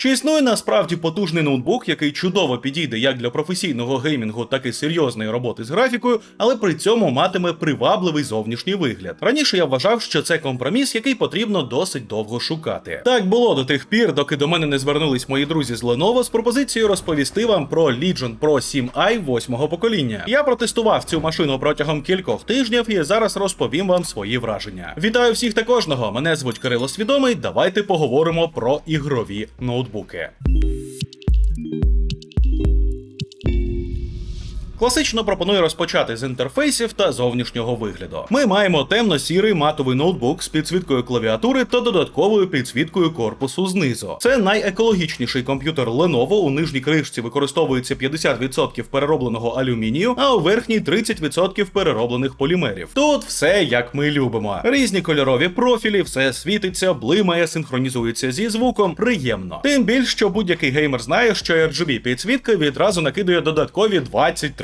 Чи існує насправді потужний ноутбук, який чудово підійде як для професійного геймінгу, так і серйозної роботи з графікою, але при цьому матиме привабливий зовнішній вигляд? Раніше я вважав, що це компроміс, який потрібно досить довго шукати. Так було до тих пір, доки до мене не звернулись мої друзі з Lenovo з пропозицією розповісти вам про Legion Pro 7i восьмого покоління. Я протестував цю машину протягом кількох тижнів і зараз розповім вам свої враження. Вітаю всіх та кожного! Мене звуть Кирило Свідомий. Давайте поговоримо про ігрові ноутбуки ноутбуки. Класично пропоную розпочати з інтерфейсів та зовнішнього вигляду. Ми маємо темно-сірий матовий ноутбук з підсвіткою клавіатури та додатковою підсвіткою корпусу знизу. Це найекологічніший комп'ютер Lenovo. У нижній кришці використовується 50% переробленого алюмінію, а у верхній 30% перероблених полімерів. Тут все як ми любимо. Різні кольорові профілі, все світиться, блимає, синхронізується зі звуком. Приємно. Тим більш, що будь-який геймер знає, що RGB підсвітка відразу накидує додаткові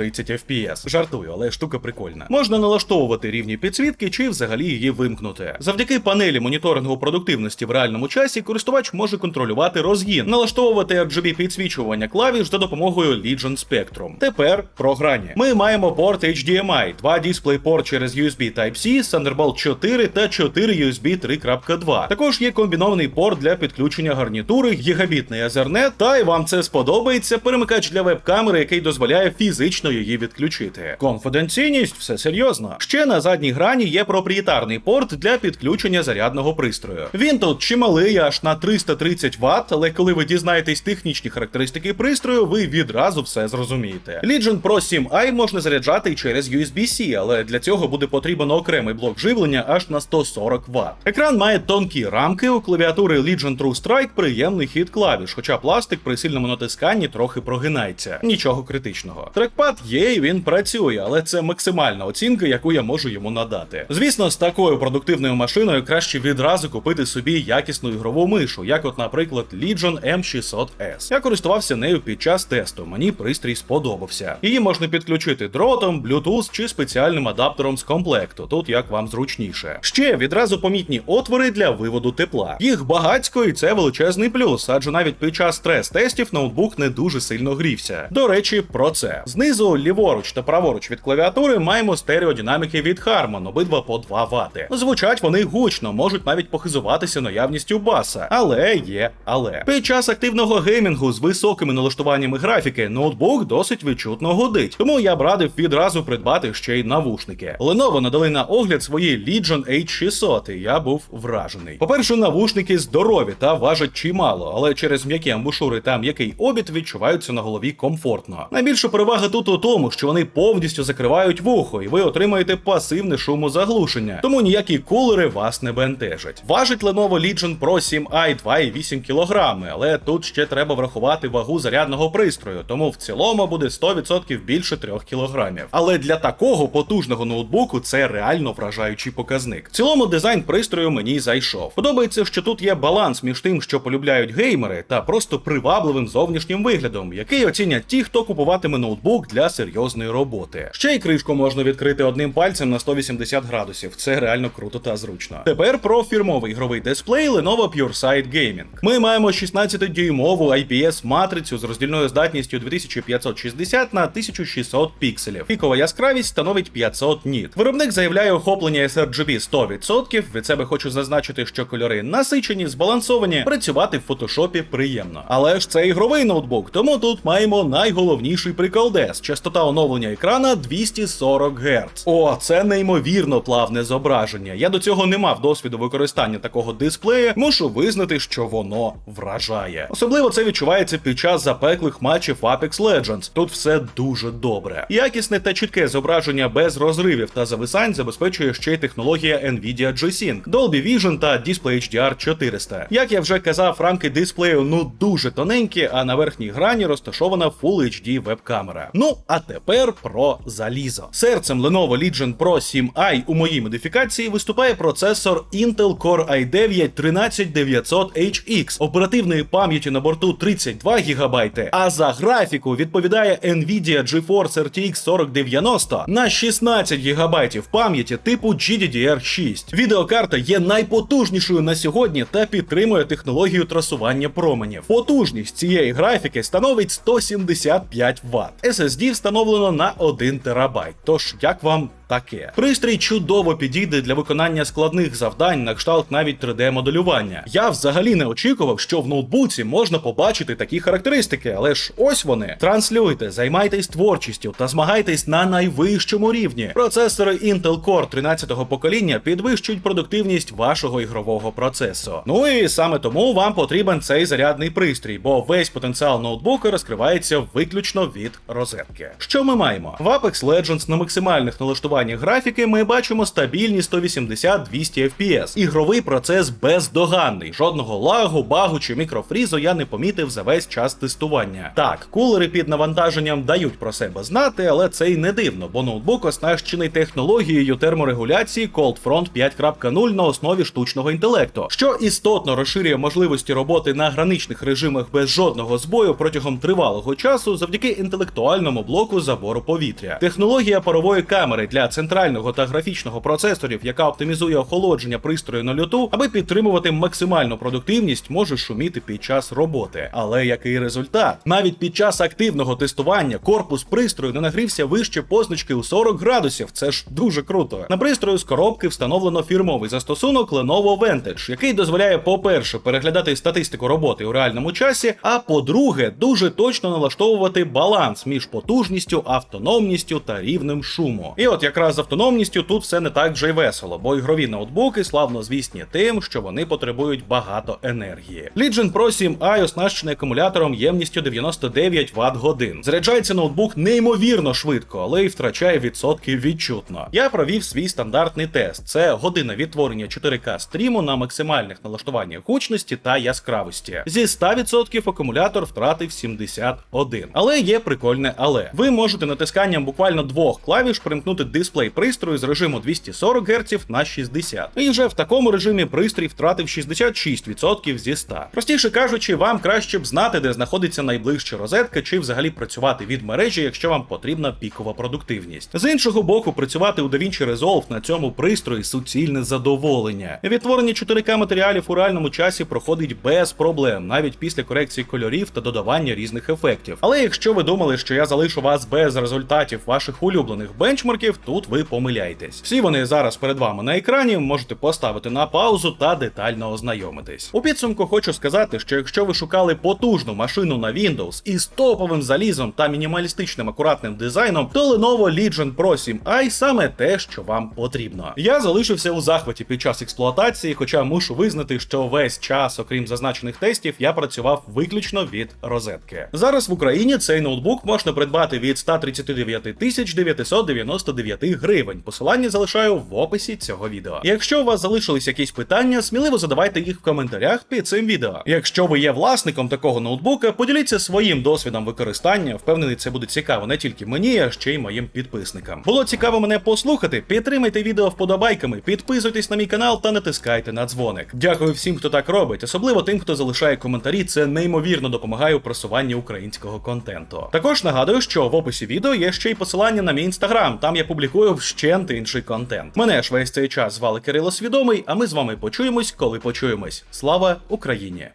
20-30 FPS. Жартую, але штука прикольна. Можна налаштовувати рівні підсвітки чи взагалі її вимкнути. Завдяки панелі моніторингу продуктивності в реальному часі користувач може контролювати розгін, налаштовувати RGB підсвічування клавіш за допомогою Legion Spectrum. Тепер про грані. Ми маємо порт HDMI, два DisplayPort через USB Type-C, Thunderbolt 4 та 4 USB 3.2. Також є комбінований порт для підключення гарнітури, гігабітний Ethernet, та й вам це сподобається перемикач для веб-камери, який дозволяє фізично її відключити. Конфіденційність, все серйозно. Ще на задній грані є проприєтарний порт для підключення зарядного пристрою. Він тут чималий, аж на 330 Вт, але коли ви дізнаєтесь технічні характеристики пристрою, ви відразу все зрозумієте. Legion Pro 7i можна заряджати через USB-C, але для цього буде потрібен окремий блок живлення аж на 140 Вт. Екран має тонкі рамки, у клавіатури Legion True Strike приємний хід клавіш, хоча пластик при сильному натисканні трохи прогинається. Нічого критичного. Трекпад є і він працює, але це максимальна оцінка, яку я можу йому надати. Звісно, з такою продуктивною машиною краще відразу купити собі якісну ігрову мишу, як, от, наприклад, Legion M600S. Я користувався нею під час тесту. Мені пристрій сподобався. Її можна підключити дротом, Bluetooth чи спеціальним адаптером з комплекту. Тут як вам зручніше. Ще відразу помітні отвори для виводу тепла. Їх багацько, і це величезний плюс, адже навіть під час стрес-тестів ноутбук не дуже сильно грівся. До речі, про це. Знизу ліворуч та праворуч від клавіатури маємо стереодинаміки від Harman, обидва по 2 Вт. Звучать вони гучно, можуть навіть похизуватися наявністю баса. Але є, але під час активного геймінгу з високими налаштуваннями графіки ноутбук досить відчутно гудить. Тому я б радив відразу придбати ще й навушники. Lenovo надали на огляд свої Legion H600, і я був вражений. По-перше, навушники здорові та важать чимало, але через м'які амбушури та м'який обід відчуваються на голові комфортно. Найбільша перевага тут у тому, що вони повністю закривають вухо, і ви отримаєте пасивне шумозаглушення, тому ніякі кулери вас не бентежать. Важить Lenovo Legion Pro 7i 2,8 кг, але тут ще треба врахувати вагу зарядного пристрою, тому в цілому буде 100% більше 3 кг. Але для такого потужного ноутбуку це реально вражаючий показник. В цілому дизайн пристрою мені зайшов. Подобається, що тут є баланс між тим, що полюбляють геймери, та просто привабливим зовнішнім виглядом, який оцінять ті, хто купуватиме ноутбук для серйозної роботи. Ще й кришку можна відкрити одним пальцем на 180 градусів. Це реально круто та зручно. Тепер про фірмовий ігровий дисплей Lenovo PureSight Gaming. Ми маємо 16-дюймову IPS матрицю з роздільною здатністю 2560 на 1600 пікселів. Пікова яскравість становить 500 ніт. Виробник заявляє охоплення sRGB 100%. Від себе хочу зазначити, що кольори насичені, збалансовані. Працювати в фотошопі приємно. Але ж це ігровий ноутбук, тому тут маємо найголовніший приколдес. Частота оновлення екрана 240 Гц. О, це неймовірно плавне зображення. Я до цього не мав досвіду використання такого дисплея. Мушу визнати, що воно вражає. Особливо це відчувається під час запеклих матчів Apex Legends. Тут все дуже добре. Якісне та чітке зображення без розривів та зависань забезпечує ще й технологія Nvidia G-Sync, Dolby Vision та Display HDR 400. Як я вже казав, рамки дисплею ну дуже тоненькі, а на верхній грані розташована Full HD веб-камера. Ну, А тепер про залізо. Серцем Lenovo Legion Pro 7i у моїй модифікації виступає процесор Intel Core i9 13900HX, оперативної пам'яті на борту 32 ГБ, а за графіку відповідає Nvidia GeForce RTX 4090 на 16 ГБ пам'яті типу GDDR6. Відеокарта є найпотужнішою на сьогодні та підтримує технологію трасування променів. Потужність цієї графіки становить 175 Вт. SSD встановлено на 1 терабайт. Тож як вам таке? Пристрій чудово підійде для виконання складних завдань на кшталт навіть 3D-моделювання. Я взагалі не очікував, що в ноутбуці можна побачити такі характеристики, але ж ось вони. Транслюйте, займайтесь творчістю та змагайтесь на найвищому рівні. Процесори Intel Core 13-го покоління підвищують продуктивність вашого ігрового процесу. Ну і саме тому вам потрібен цей зарядний пристрій, бо весь потенціал ноутбука розкривається виключно від розетки. Що ми маємо? В Apex Legends на максимальних налаштуваннях графіки ми бачимо стабільні 180-200 FPS. Ігровий процес бездоганний. Жодного лагу, багу чи мікрофрізу я не помітив за весь час тестування. Так, кулери під навантаженням дають про себе знати, але це й не дивно, бо ноутбук оснащений технологією терморегуляції Cold Front 5.0 на основі штучного інтелекту, що істотно розширює можливості роботи на граничних режимах без жодного збою протягом тривалого часу завдяки інтелектуальному блоку забору повітря. Технологія парової камери для центрального та графічного процесорів, яка оптимізує охолодження пристрою на льоту, аби підтримувати максимальну продуктивність, може шуміти під час роботи. Але який результат? Навіть під час активного тестування корпус пристрою не нагрівся вище позначки у 40 градусів. Це ж дуже круто. На пристрою з коробки встановлено фірмовий застосунок Lenovo Vantage, який дозволяє, по-перше, переглядати статистику роботи у реальному часі, а по-друге, дуже точно налаштовувати баланс між потужністю, автономністю та рівнем шуму. І от якраз з автономністю тут все не так вже й весело, бо ігрові ноутбуки славно звісні тим, що вони потребують багато енергії. Legion Pro 7i оснащений акумулятором ємністю 99 Вт годин. Заряджається ноутбук неймовірно швидко, але й втрачає відсотки відчутно. Я провів свій стандартний тест: це година відтворення 4К стріму на максимальних налаштуваннях гучності та яскравості. Зі 100% акумулятор втратив 71. Але є прикольне але. Ви можете натисканням буквально двох клавіш примкнути дисплей пристрою з режиму 240 Гц на 60. І вже в такому режимі пристрій втратив 66% зі 100. Простіше кажучи, вам краще б знати, де знаходиться найближча розетка, чи взагалі працювати від мережі, якщо вам потрібна пікова продуктивність. З іншого боку, працювати у DaVinci Resolve на цьому пристрої суцільне задоволення. Відтворення 4К матеріалів у реальному часі проходить без проблем, навіть після корекції кольорів та додавання різних ефектів. Але якщо ви думали, що я залишу вас без результатів ваших улюблених бенчмарків, тут ви помиляєтесь. Всі вони зараз перед вами на екрані, можете поставити на паузу та детально ознайомитись. У підсумку хочу сказати, що якщо ви шукали потужну машину на Windows із топовим залізом та мінімалістичним акуратним дизайном, то Lenovo Legion Pro 7i саме те, що вам потрібно. Я залишився у захваті під час експлуатації, хоча мушу визнати, що весь час, окрім зазначених тестів, я працював виключно від розетки. Зараз в Україні цей ноутбук можна придбати від 139 тисяч 999 гривень. Посилання залишаю в описі цього відео. Якщо у вас залишились якісь питання, сміливо задавайте їх в коментарях під цим відео. Якщо ви є власником такого ноутбука, поділіться своїм досвідом використання. Впевнений, це буде цікаво не тільки мені, а ще й моїм підписникам. Було цікаво мене послухати. Підтримайте відео вподобайками, підписуйтесь на мій канал та натискайте на дзвоник. Дякую всім, хто так робить, особливо тим, хто залишає коментарі. Це неймовірно допомагає у просуванні українського контенту. Також нагадую, що в описі відео є ще й посилання на мій інстаграм. Там я публікую вщент інший контент. Мене ж весь цей час звали Кирило Свідомий, а ми з вами почуємось, коли почуємось. Слава Україні!